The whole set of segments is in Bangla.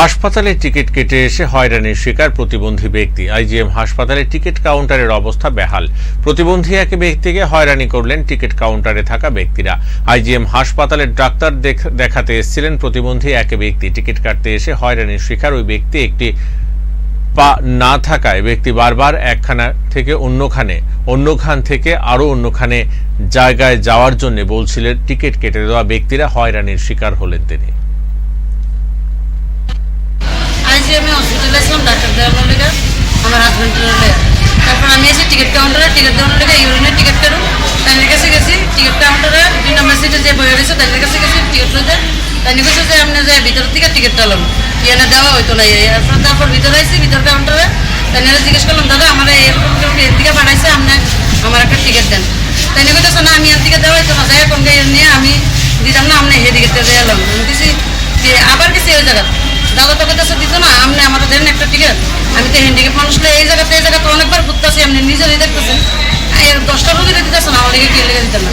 হাসপাতালে টিকিট কেটে এসে হয়রানির শিকার প্রতিবন্ধী ব্যক্তি। আইজিএম হাসপাতালে টিকিট কাউন্টারের অবস্থা বেহাল। প্রতিবন্ধী এক ব্যক্তিকে হয়রানি করলেন টিকিট কাউন্টারে থাকা ব্যক্তিরা। আইজিএম হাসপাতালের ডাক্তার দেখ- দেখাতে এসেছিলেন প্রতিবন্ধী এক ব্যক্তি। টিকিট কাটতে এসে হয়রানির শিকার ওই ব্যক্তি একটি পা না থাকায় ব্যক্তি বারবার একখানা থেকে অন্যখানে, অন্যখান থেকে আরও অন্যখানে জায়গায় যাওয়ার জন্য বলছিলেন টিকিট কেটে দেওয়া ব্যক্তিরা হয়রানির শিকার হলেন তিনি। আইজি আমি হসপিটালে ছিলাম ডাক্তার দেওয়ার লেগে আমার হাজব্যান্ডের লেগে। তারপর আমি এসে টিকিট কাউন্টারে টিকিট দেওয়ার লেগে ইউরিনের টিকিট কাটু তাদের কাছে গেছি টিকিট কাউন্টারে দুই নম্বর সিটে যে বইয়ে রয়েছে তাদের কাছে গেছি টিকিট লইতে। তাই কাছে যে আপনি যে ভিতর থেকে টিকিট টালাম। ইয়ে দেওয়া হইতো না এরপর তারপর ভিতরে আইসি ভিতর কাউন্টারে তাই জিজ্ঞেস করলাম, দাদা, আমার এরকম এর দিকে পাঠাইছে? আপনি আমার একটা টিকিট দেন। তাই কইতেছে, না, আমি এর দিকে দেওয়া হইতো না, যাই কোন নিয়ে আমি দিতাম না আপনি টিকিটটা দিয়ে এলাম। কিছু যে আবার গেছি ওই জায়গা দাদা তোকে কাছে দিত না আপনি আমার দেন একটা টিকিট আমি তো হ্যান্ডিক্যাপ মানুষ হলে এই জায়গাতে এই জায়গাতে অনেকবার ঘুরতেছি আপনি নিজেরই দেখতেছেন এর দশটা রোগী দিতেছেন আমার দিকে কে লেগে দিতেন না।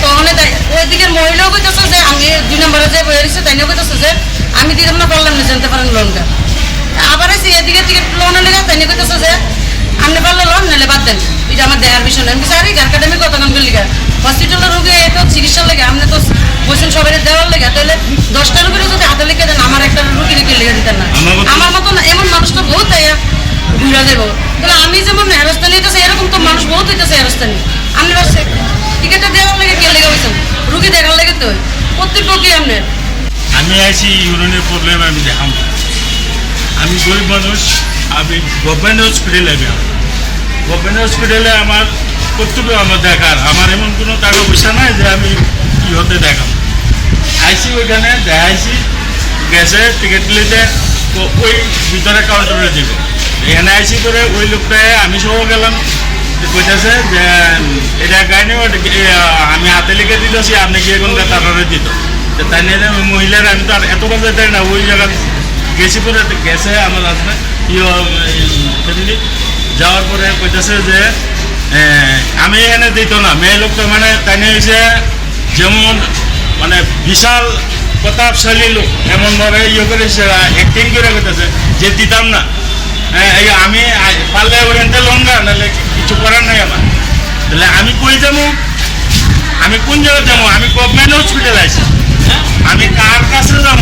তো তাই ওই দিকের মহিলাও কইতেছে যে, আমি দুই নম্বরে যে বয়ে রয়েছে তাইও কইতেছে যে, আমি দিতাম না, পারলাম না, জানতে পারেন লোনটা আবার এসে এদিকে টিকিট লোনের লেগে তাই কইতেছে যে আপনি পারলে লোন নাহলে বাদ দেন। এটা আমার দেয়ার বিষয় আমি স্যার এই একাডেমি কত কাম লিখা হসপিটালের রোগী এটা চিকিৎসার লেগে আপনি তো বলছেন সবাই দেওয়ার লেগে, তাহলে দশটা রোগীর যদি হাতে লিখে দেন, আমার একটা রুগী লিখে লিখে দিতেন না আমার মতো- আমার মতন এমন মানুষ তো বহুত ঘুরে দেবো তাহলে আমি যেমন হেরস্থানি হইতেছে এরকম তো মানুষ বহুত হইতেছে হেরস্থানি আপনি বাসে টিকিটটা দেওয়ার লেগে কে লেগে হয়েছেন রুগী দেখার লেগে তো। রোগী আপনার আমি আইছি ইউরিনের প্রবলেম আমি দেখাম। আমি গরিব মানুষ আমি গভর্নমেন্ট হসপিটালে আমি গভর্নমেন্ট হসপিটালে আমার কর্তব্য আমার দেখার। আমার এমন কোনো টাকা পয়সা নাই যে আমি কি হতে দেখাম। আইসি ওইখানে দেখাইছি গেছে টিকিট নিতে ওই ভিতরে কাউন্টারে দিব। এখানে আইসি করে ওই লোকটায় আমি সহ গেলাম। কইতেছে যে এটা গাইনি আমি হাতে লিখে দিতেছি, আপনি গিয়ে কোন তারারে দিত। তাই নিয়ে মহিলার, আমি তো আর এত কথা দেয় না, ওই জায়গা গেছি পরে গেছে আমার হাজব্যান্ড ইয়ে ফ্যামিলি যাওয়ার পরে কইতেছে যে আমি এখানে দিত না। মেয়ে লোকটা মানে তাই নিয়ে যেমন মানে বিশাল প্রতাপশালী লোক। এমন ভাবে ইয়ে করে অ্যাক্টিং করে করতেছে যে দিতাম না। হ্যাঁ, আমি পারলে ওখানটা লঙ্গা নাহলে কিছু করার নাই আমার। তাহলে আমি কই যাব? আমি কোন জায়গায় যাব? আমি গভর্নমেন্ট হসপিটাল আছি আমি কার কাছে যাব?